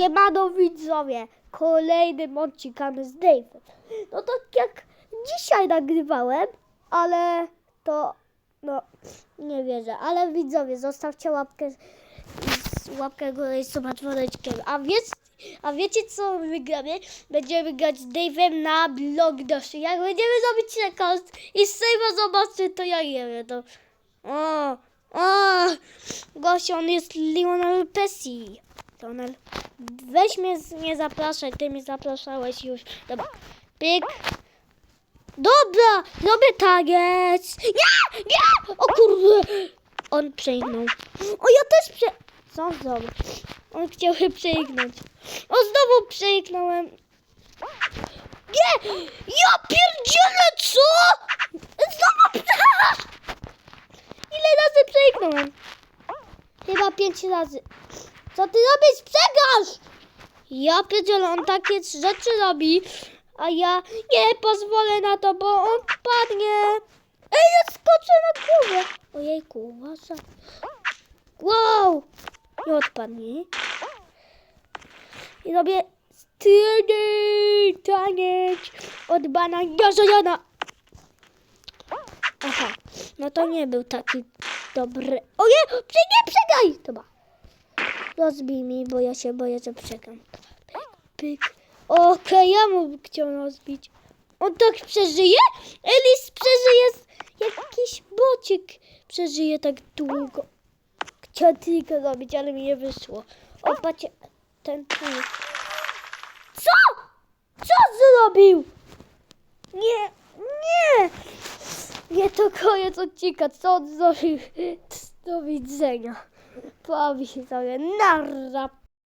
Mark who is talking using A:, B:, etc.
A: Siemano widzowie, kolejnym odcinkamy z Dave'em. No tak jak dzisiaj nagrywałem, ale to, no, nie wierzę. Ale widzowie, zostawcie łapkę, łapkę górę z dzwoneczkiem. A, wiec, a wiecie co my gramy? Będziemy grać z Dave'em na Blogdoszy. Jak będziemy zrobić rekord i z Save'a zobaczy, to ja nie wiem, to... O, o, gość, on jest Lionel Messi. Lionel, weź mnie, nie zapraszaj, ty mnie zapraszałeś już. Dobra, pyk. Dobra, robię taniec. Nie, nie, o kurde. On przejgnął. O, ja też prze... Co zrobił? On chciał się przejgnąć. O, znowu przejgnąłem. Nie, ja pierdzielę, co? Znowu prze... Ile razy przejgnąłem? Chyba pięć razy. Co ty robisz? Przegrasz! Ja pierdzielę, on takie rzeczy robi, a ja nie pozwolę na to, bo on padnie. Ej, ja skoczę na głowę. Ojejku, uważaj. Wow! Nie odpadnie. I robię styrny taniec od bana. Aha, no to nie był taki dobry. O nie, prze- nie przegaj! Dobra. Rozbij mi, bo ja się boję, że przegram. Pyk, pyk. Okej, ja mu chciał rozbić. On tak przeżyje? Elis przeżyje. Jakiś bocik przeżyje tak długo. Chciał tylko robić, ale mi nie wyszło. O, patrzcie, ten tu. Co? Co zrobił? Nie, nie! Nie, to koniec odcinka. Co on zrobił? Do widzenia. Się sobie. Narra.